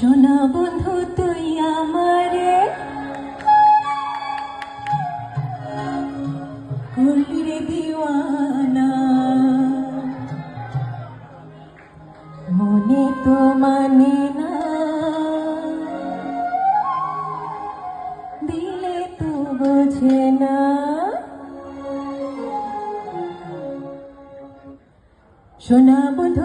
শোনা বন্ধু, তুই আমারে। করলি মনে তো মানে না। দিলে তো বোঝে না। শোনা বন্ধু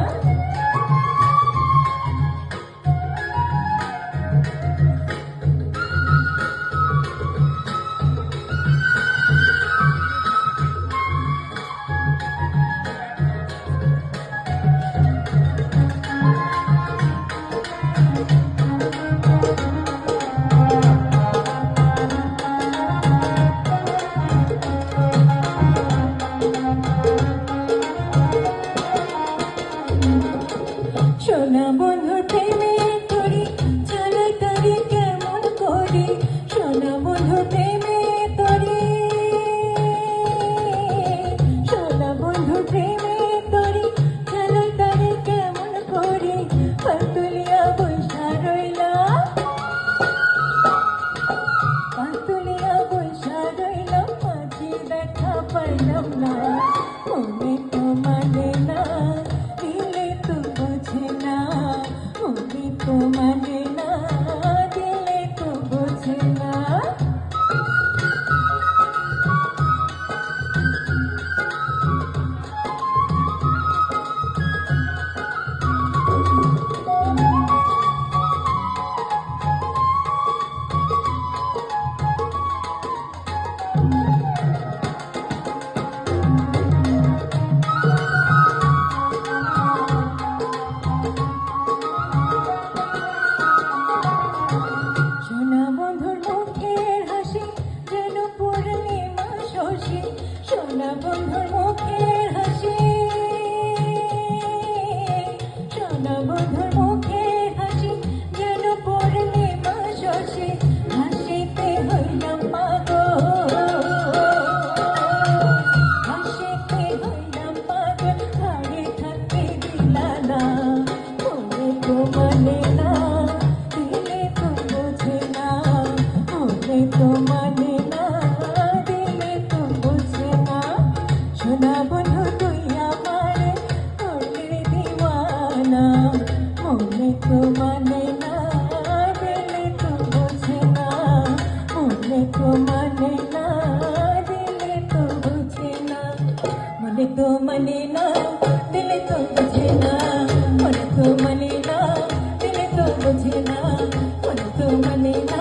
ಮಲಿನಾ ದಿಲ್ ತೋ ಬುಜನಾ ಮನ ತೋ ಮಲಿನಾ ದಿಲ್ ತೋ ಬುಜನಾ ಮನ ತೋ ಮಲಿನಾ